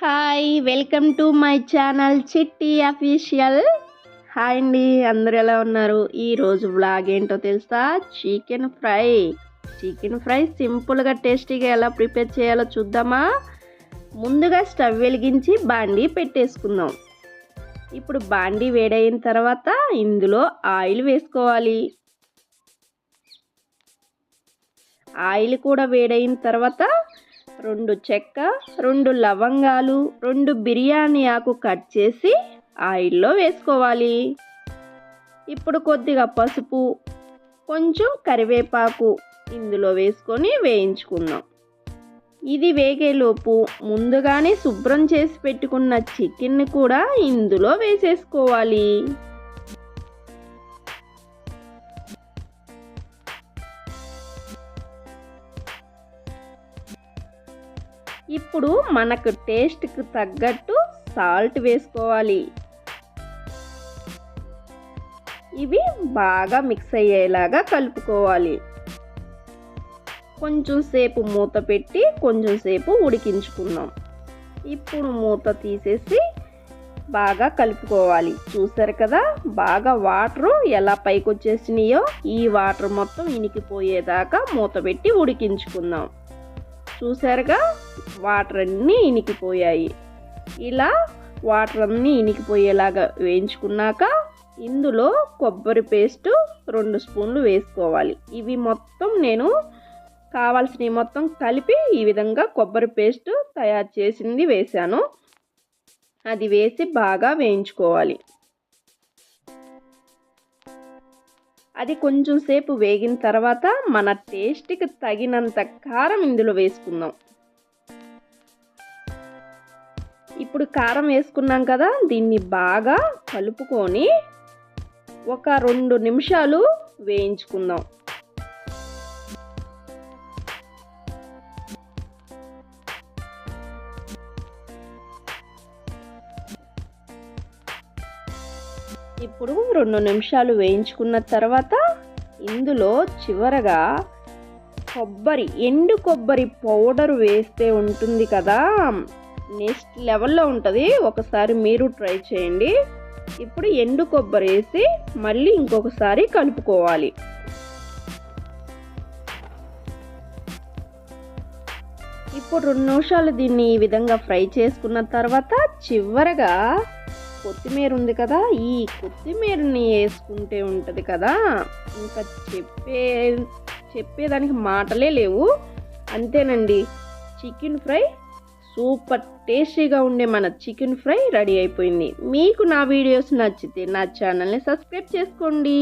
Hi welcome to my channel Chitti official. Hi అండి అందరు ఎలా ఉన్నారు? ఈరోజు వ్లాగ్ ఏంటో తెలుసా? Chicken fry. చికెన్ ఫ్రై సింపుల్గా టేస్టీగా ఎలా ప్రిపేర్ చేయాలో చూద్దామా? ముందుగా స్టవ్ వెలిగించి బాండీ పెట్టేసుకుందాం. ఇప్పుడు బాండీ వేడైన తర్వాత ఇందులో ఆయిల్ వేసుకోవాలి. ఆయిల్ కూడా వేడైన తర్వాత రెండు చెక్క రెండు లవంగాలు రెండు బిర్యానీ ఆకు కట్ చేసి ఆయిల్లో వేసుకోవాలి. ఇప్పుడు కొద్దిగా పసుపు కొంచెం కరివేపాకు ఇందులో వేసుకొని వేయించుకుందాం. ఇది వేగేలోపు ముందుగానే శుభ్రం చేసి పెట్టుకున్న చికెన్ని కూడా ఇందులో వేసేసుకోవాలి. ఇప్పుడు మనకు టేస్ట్కి తగ్గట్టు సాల్ట్ వేసుకోవాలి. ఇవి బాగా మిక్స్ అయ్యేలాగా కలుపుకోవాలి. కొంచెం సేపు మూత పెట్టి కొంచెం సేపు ఉడికించుకుందాం. ఇప్పుడు మూత తీసేసి బాగా కలుపుకోవాలి. చూసారు కదా బాగా వాటర్ ఎలా పైకి వచ్చేసినాయో ఈ వాటర్ మొత్తం ఇనికిపోయేదాకా మూత పెట్టి ఉడికించుకుందాం. చూసారుగా? వాటర్ అన్నీ ఇనికిపోయాయి ఇలా వాటర్ అన్నీ ఇనికిపోయేలాగా వేయించుకున్నాక ఇందులో కొబ్బరి పేస్ట్ రెండు స్పూన్లు వేసుకోవాలి. ఇవి మొత్తం నేను కావాల్సినవి మొత్తం కలిపి ఈ విధంగా కొబ్బరి పేస్ట్ తయారు చేసింది వేశాను. అది వేసి బాగా వేయించుకోవాలి. అది కొంచెం సేపు వేగిన తర్వాత మన టేస్ట్కి తగినంత కారం ఇందులో వేసుకుందాం. ఇప్పుడు కారం వేసుకున్నాం కదా దీన్ని బాగా కలుపుకొని ఒక రెండు నిమిషాలు వేయించుకుందాం. ఇప్పుడు రెండు నిమిషాలు వేయించుకున్న తర్వాత ఇందులో చివరగా కొబ్బరి ఎండు కొబ్బరి పౌడర్ వేస్తే ఉంటుంది కదా. నెక్స్ట్ లెవెల్లో ఉంటుంది. ఒకసారి మీరు ట్రై చేయండి. ఇప్పుడు ఎండు కొబ్బరి వేసి మళ్ళీ ఇంకొకసారి కలుపుకోవాలి. ఇప్పుడు రెండు నిమిషాలు దీన్ని ఈ విధంగా ఫ్రై చేసుకున్న తర్వాత చివరగా కొత్తిమీర ఉంది కదా ఈ కొత్తిమీరని వేసుకుంటే ఉంటుంది కదా. ఇంకా చెప్పే చెప్పేదానికి మాటలే లేవు. అంతేనండి. చికెన్ ఫ్రై సూపర్ టేస్టీగా ఉండే మన చికెన్ ఫ్రై రెడీ అయిపోయింది. మీకు నా వీడియోస్ నచ్చితే నా ఛానల్ని సబ్స్క్రైబ్ చేసుకోండి.